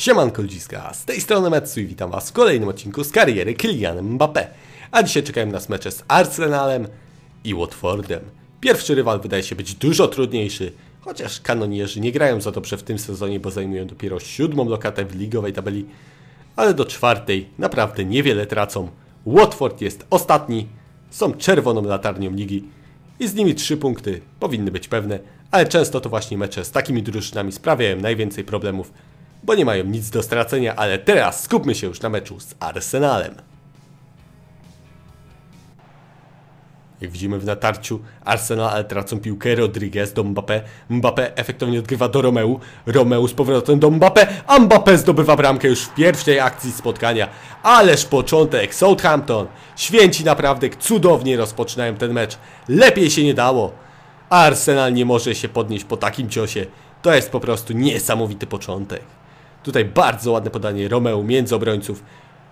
Siemanko ludziska, z tej strony Metsu i witam was w kolejnym odcinku z kariery Kylianem Mbappé. A dzisiaj czekają nas mecze z Arsenalem i Watfordem. Pierwszy rywal wydaje się być dużo trudniejszy, chociaż kanonierzy nie grają za dobrze w tym sezonie, bo zajmują dopiero siódmą lokatę w ligowej tabeli, ale do czwartej naprawdę niewiele tracą. Watford jest ostatni, są czerwoną latarnią ligi i z nimi trzy punkty powinny być pewne, ale często to właśnie mecze z takimi drużynami sprawiają najwięcej problemów bo nie mają nic do stracenia, ale teraz skupmy się już na meczu z Arsenalem. Jak widzimy w natarciu, Arsenal tracą piłkę Rodriguez do Mbappé. Mbappé efektownie odgrywa do Romeu. Romeu z powrotem do Mbappé, a Mbappé zdobywa bramkę już w pierwszej akcji spotkania. Ależ początek, Southampton. Święci naprawdę cudownie rozpoczynają ten mecz. Lepiej się nie dało. Arsenal nie może się podnieść po takim ciosie. To jest po prostu niesamowity początek. Tutaj bardzo ładne podanie Romeo między obrońców.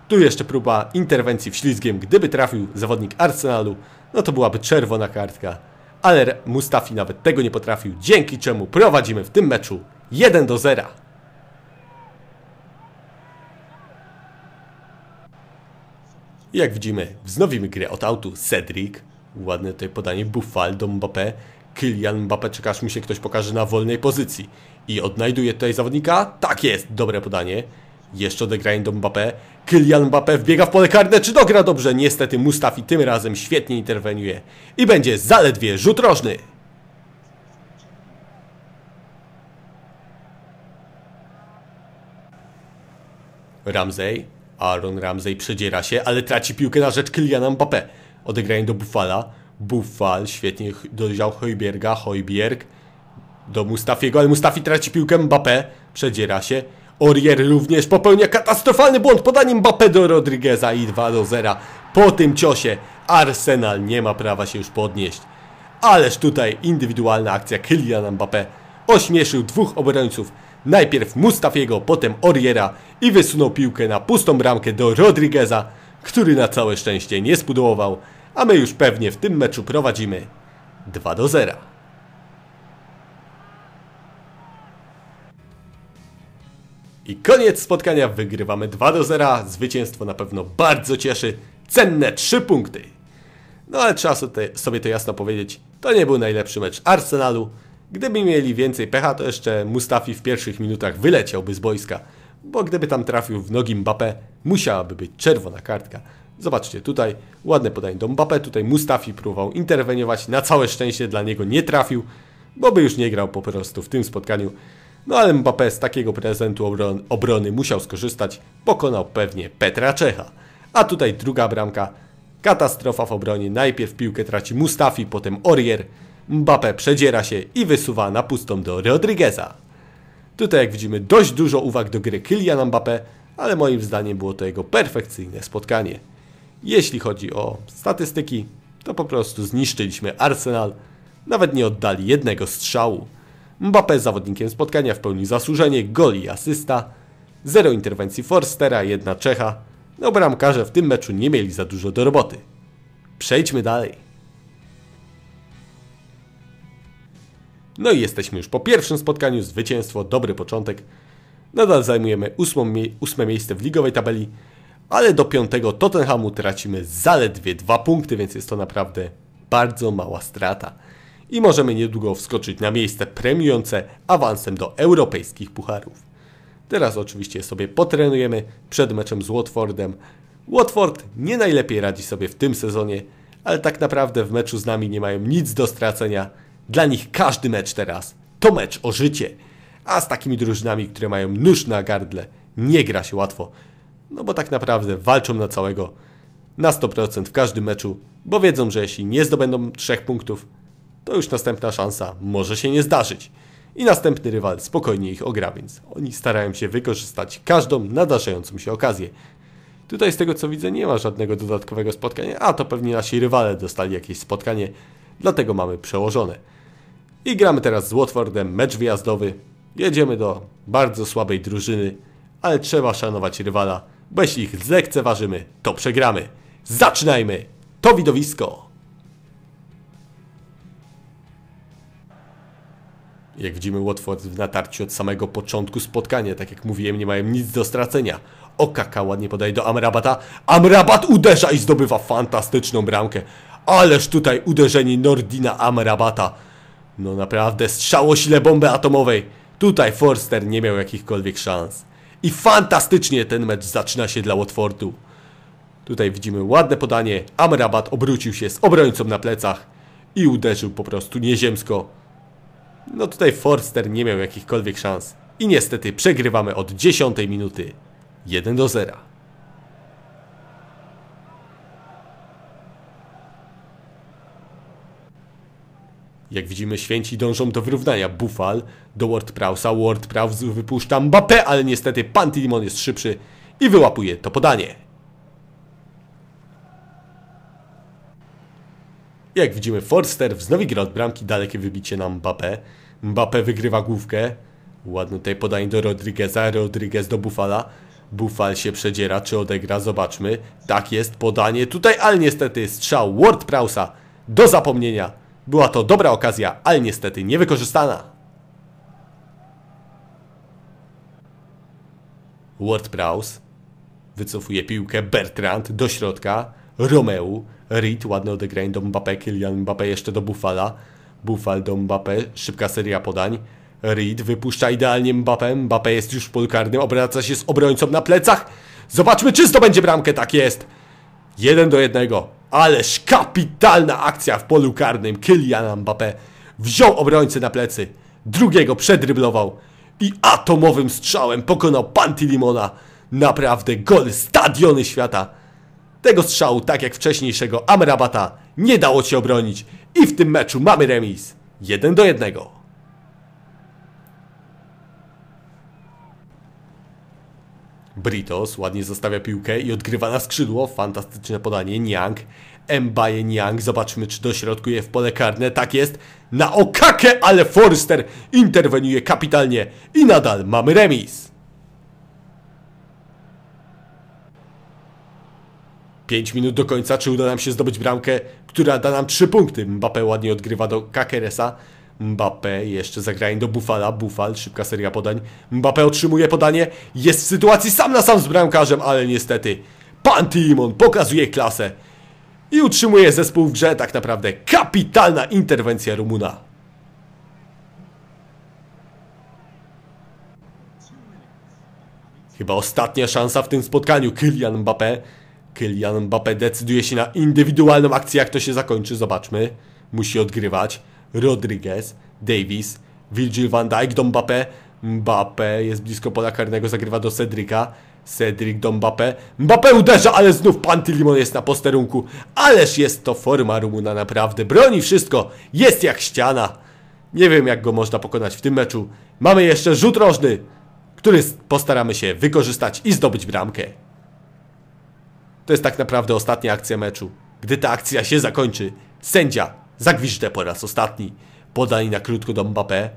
Tu jeszcze próba interwencji wślizgiem. Gdyby trafił zawodnik Arsenalu, no to byłaby czerwona kartka. Ale Mustafi nawet tego nie potrafił, dzięki czemu prowadzimy w tym meczu 1 do 0. Jak widzimy, wznowimy grę od autu Cedric. Ładne tutaj podanie Buffal do Mbappé. Kylian Mbappé czeka, aż mi się ktoś pokaże na wolnej pozycji. I odnajduje tutaj zawodnika. Tak jest, dobre podanie. Jeszcze odegranie do Mbappé. Kylian Mbappé wbiega w pole karne. Czy dogra dobrze? Niestety Mustafi tym razem świetnie interweniuje. I będzie zaledwie rzut rożny. Ramsey. Aaron Ramsey przedziera się, ale traci piłkę na rzecz Kyliana Mbappé. Odegranie do Buffala. Buffal świetnie dojrzał Hojbierga. Hojbierg do Mustafiego, ale Mustafi traci piłkę Mbappé, przedziera się. Orier również popełnia katastrofalny błąd podaniem Mbappé do Rodrigueza i 2 do 0. Po tym ciosie Arsenal nie ma prawa się już podnieść. Ależ tutaj indywidualna akcja Kyliana Mbappé ośmieszył dwóch obrońców. Najpierw Mustafiego, potem Oriera i wysunął piłkę na pustą bramkę do Rodrigueza, który na całe szczęście nie spudłował, a my już pewnie w tym meczu prowadzimy 2 do 0. I koniec spotkania, wygrywamy 2 do 0. Zwycięstwo na pewno bardzo cieszy. Cenne 3 punkty. No ale trzeba sobie to jasno powiedzieć, to nie był najlepszy mecz Arsenalu. Gdyby mieli więcej pecha, to jeszcze Mustafi w pierwszych minutach wyleciałby z boiska. Bo gdyby tam trafił w nogi Mbappé, musiałaby być czerwona kartka. Zobaczcie, tutaj ładne podanie do Mbappé, tutaj Mustafi próbował interweniować, na całe szczęście dla niego nie trafił, bo by już nie grał po prostu w tym spotkaniu. No ale Mbappé z takiego prezentu obron obrony musiał skorzystać, pokonał pewnie Petra Czecha. A tutaj druga bramka, katastrofa w obronie, najpierw piłkę traci Mustafi, potem Orier, Mbappé przedziera się i wysuwa na pustą do Rodrigueza. Tutaj jak widzimy dość dużo uwag do gry Kyliana Mbappé, ale moim zdaniem było to jego perfekcyjne spotkanie. Jeśli chodzi o statystyki, to po prostu zniszczyliśmy Arsenal, nawet nie oddali jednego strzału. Mbappé zawodnikiem spotkania w pełni zasłużenie, gol i asysta. Zero interwencji Forstera, jedna Czecha. No bramkarze w tym meczu nie mieli za dużo do roboty. Przejdźmy dalej. No i jesteśmy już po pierwszym spotkaniu, zwycięstwo, dobry początek. Nadal zajmujemy ósme miejsce w ligowej tabeli, ale do piątego Tottenhamu tracimy zaledwie dwa punkty, więc jest to naprawdę bardzo mała strata i możemy niedługo wskoczyć na miejsce premiujące awansem do europejskich pucharów. Teraz oczywiście sobie potrenujemy przed meczem z Watfordem. Watford nie najlepiej radzi sobie w tym sezonie, ale tak naprawdę w meczu z nami nie mają nic do stracenia. Dla nich każdy mecz teraz to mecz o życie. A z takimi drużynami, które mają nóż na gardle, nie gra się łatwo. No bo tak naprawdę walczą na całego, na 100% w każdym meczu, bo wiedzą, że jeśli nie zdobędą trzech punktów, to już następna szansa może się nie zdarzyć. I następny rywal spokojnie ich ogra, więc oni starają się wykorzystać każdą nadarzającą się okazję. Tutaj z tego co widzę nie ma żadnego dodatkowego spotkania, a to pewnie nasi rywale dostali jakieś spotkanie, dlatego mamy przełożone. I gramy teraz z Watfordem, mecz wyjazdowy. Jedziemy do bardzo słabej drużyny, ale trzeba szanować rywala, bo jeśli ich zlekceważymy, to przegramy. Zaczynajmy! To widowisko! Jak widzimy, Watford w natarciu od samego początku spotkania. Tak jak mówiłem, nie mają nic do stracenia. Okaka ładnie podaje do Amrabata. Amrabat uderza i zdobywa fantastyczną bramkę. Ależ tutaj uderzenie Nordina Amrabata. No naprawdę, strzał o sile bomby atomowej. Tutaj Forster nie miał jakichkolwiek szans. I fantastycznie ten mecz zaczyna się dla Watfordu. Tutaj widzimy ładne podanie. Amrabat obrócił się z obrońcą na plecach i uderzył po prostu nieziemsko. No tutaj Forster nie miał jakichkolwiek szans. I niestety przegrywamy od 10 minuty 1 do 0. Jak widzimy, święci dążą do wyrównania. Buffal do Ward-Prowsa. Ward-Prowse wypuszcza Mbappé, ale niestety Pantilimon jest szybszy i wyłapuje to podanie. Jak widzimy, Forster wznowi grę od bramki, dalekie wybicie na Mbappé. Mbappé wygrywa główkę. Ładne tutaj podanie do Rodrigueza, Rodriguez do Buffala. Buffal się przedziera, czy odegra, zobaczmy. Tak jest, podanie tutaj, ale niestety strzał Ward-Prowsa do zapomnienia. Była to dobra okazja, ale niestety niewykorzystana. Ward-Prowse wycofuje piłkę, Bertrand do środka, Romeu, Reed, ładne odegranie do Mbappé, Kylian Mbappé jeszcze do Buffala, Buffal do Mbappé, szybka seria podań, Reed wypuszcza idealnie Mbappé, Mbappé jest już w polu obraca się z obrońcą na plecach, zobaczmy czy to będzie bramkę, tak jest, 1 do 1, ależ kapitalna akcja w polu karnym, Kylian Mbappé wziął obrońcę na plecy, drugiego przedryblował i atomowym strzałem pokonał Pantilimona, naprawdę gol stadiony świata, tego strzału, tak jak wcześniejszego Amrabata, nie dało się obronić. I w tym meczu mamy remis. 1 do 1. Britos ładnie zostawia piłkę i odgrywa na skrzydło. Fantastyczne podanie. Niang. Mbaye Niang. Zobaczmy, czy dośrodkuje w pole karne. Tak jest. Na okakę, ale Forster interweniuje kapitalnie. I nadal mamy remis. 5 minut do końca, czy uda nam się zdobyć bramkę, która da nam 3 punkty. Mbappé ładnie odgrywa do Kakeresa. Mbappé jeszcze zagranie do Buffala. Buffal, szybka seria podań. Mbappé otrzymuje podanie. Jest w sytuacji sam na sam z bramkarzem, ale niestety Pan Timon pokazuje klasę. I utrzymuje zespół w grze. Tak naprawdę kapitalna interwencja Rumuna. Chyba ostatnia szansa w tym spotkaniu. Kylian Mbappé Kylian Mbappé decyduje się na indywidualną akcję, jak to się zakończy, zobaczmy. Musi odgrywać. Rodriguez, Davis, Virgil van Dijk do Mbappé. Mbappé jest blisko pola karnego, zagrywa do Cedrika. Cedric do Mbappé. Mbappé uderza, ale znów Pantilimon jest na posterunku. Ależ jest to forma Rumuna naprawdę. Broni wszystko. Jest jak ściana. Nie wiem jak go można pokonać w tym meczu. Mamy jeszcze rzut rożny, który postaramy się wykorzystać i zdobyć bramkę. To jest tak naprawdę ostatnia akcja meczu. Gdy ta akcja się zakończy, sędzia zagwiżdże po raz ostatni. Podanie na krótko do Mbappé.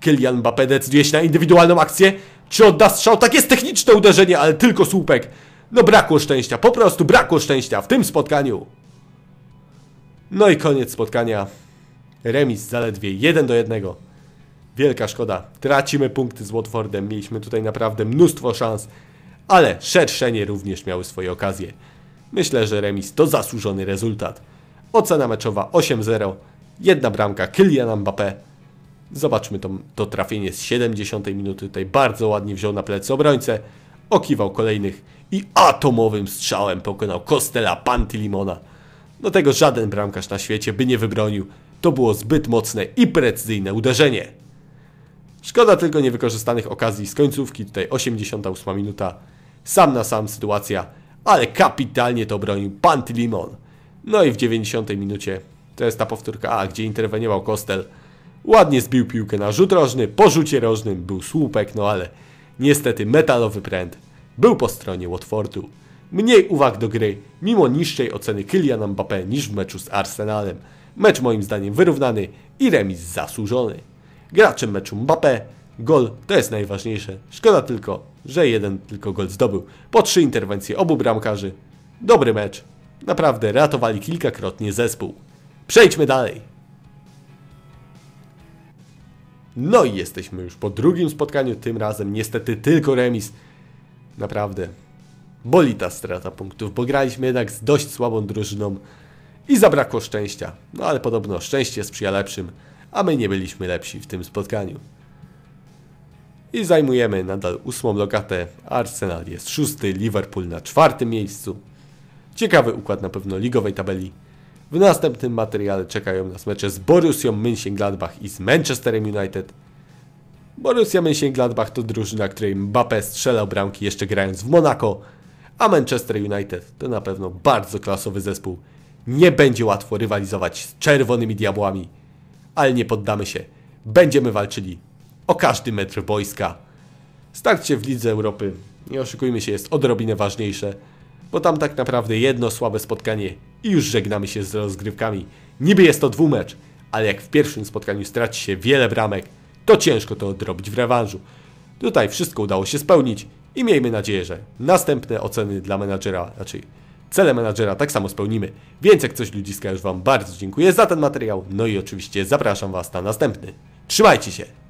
Kylian Mbappé decyduje się na indywidualną akcję. Czy odda strzał? Tak jest techniczne uderzenie, ale tylko słupek. No brakło szczęścia, po prostu brakło szczęścia w tym spotkaniu. No i koniec spotkania. Remis zaledwie 1 do 1. Wielka szkoda. Tracimy punkty z Watfordem. Mieliśmy tutaj naprawdę mnóstwo szans, ale szerszenie również miały swoje okazje. Myślę, że remis to zasłużony rezultat. Ocena meczowa 8-0, jedna bramka Kyliana Mbappé. Zobaczmy to, to trafienie z 70 minuty. Tutaj bardzo ładnie wziął na plecy obrońcę, okiwał kolejnych i atomowym strzałem pokonał Kostela Pantilimona. Do tego żaden bramkarz na świecie by nie wybronił. To było zbyt mocne i precyzyjne uderzenie. Szkoda tylko niewykorzystanych okazji z końcówki. Tutaj 88 minuta. Sam na sam sytuacja ale kapitalnie to bronił Pantilimon. No i w 90 minucie, to jest ta powtórka A, gdzie interweniował Kostel. Ładnie zbił piłkę na rzut rożny, po rzucie rożnym był słupek, no ale niestety metalowy pręt był po stronie Watfordu. Mniej uwag do gry, mimo niższej oceny Kyliana Mbappé niż w meczu z Arsenalem. Mecz moim zdaniem wyrównany i remis zasłużony. Graczem meczu Mbappé, gol to jest najważniejsze. Szkoda tylko, że jeden tylko gol zdobył. Po trzy interwencje obu bramkarzy. Dobry mecz. Naprawdę ratowali kilkakrotnie zespół. Przejdźmy dalej. No i jesteśmy już po drugim spotkaniu, tym razem niestety tylko remis. Naprawdę, boli ta strata punktów, bo graliśmy jednak z dość słabą drużyną i zabrakło szczęścia. No ale podobno szczęście sprzyja lepszym, a my nie byliśmy lepsi w tym spotkaniu. I zajmujemy nadal ósmą lokatę. Arsenal jest szósty, Liverpool na czwartym miejscu. Ciekawy układ na pewno ligowej tabeli. W następnym materiale czekają nas mecze z Borussią Mönchengladbach i z Manchesterem United. Borussia Mönchengladbach to drużyna, której Mbappé strzelał bramki jeszcze grając w Monaco, a Manchester United to na pewno bardzo klasowy zespół. Nie będzie łatwo rywalizować z czerwonymi diabłami, ale nie poddamy się. Będziemy walczyli o każdy metr boiska. Starcie w Lidze Europy, nie oszukujmy się, jest odrobinę ważniejsze, bo tam tak naprawdę jedno słabe spotkanie i już żegnamy się z rozgrywkami. Niby jest to dwumecz, ale jak w pierwszym spotkaniu straci się wiele bramek, to ciężko to odrobić w rewanżu. Tutaj wszystko udało się spełnić i miejmy nadzieję, że następne oceny dla menadżera, raczej cele menadżera tak samo spełnimy. Więc jak coś ludziska już Wam bardzo dziękuję za ten materiał, no i oczywiście zapraszam Was na następny. Trzymajcie się!